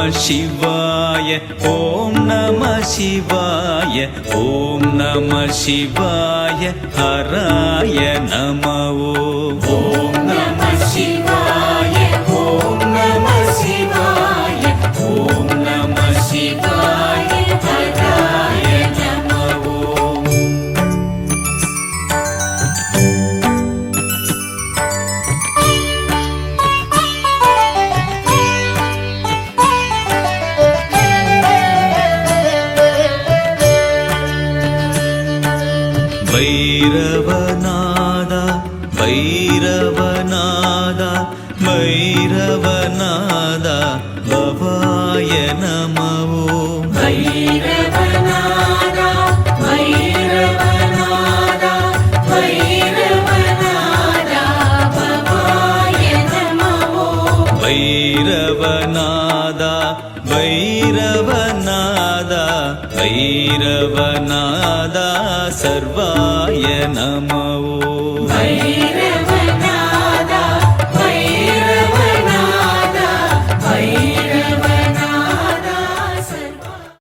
நம சிவாய ஓம் நம சிவாய ஓம் நம சிவாய ஹராய நமோ. ஓம் நம பைரவநாதா பைரவநாதா பைரவநாதா பவாய நமவோ. பைரவநாதா பைரவநாதா பைரவநாதா பவாய நமவோ. भैरवनादा सर्वाय नमो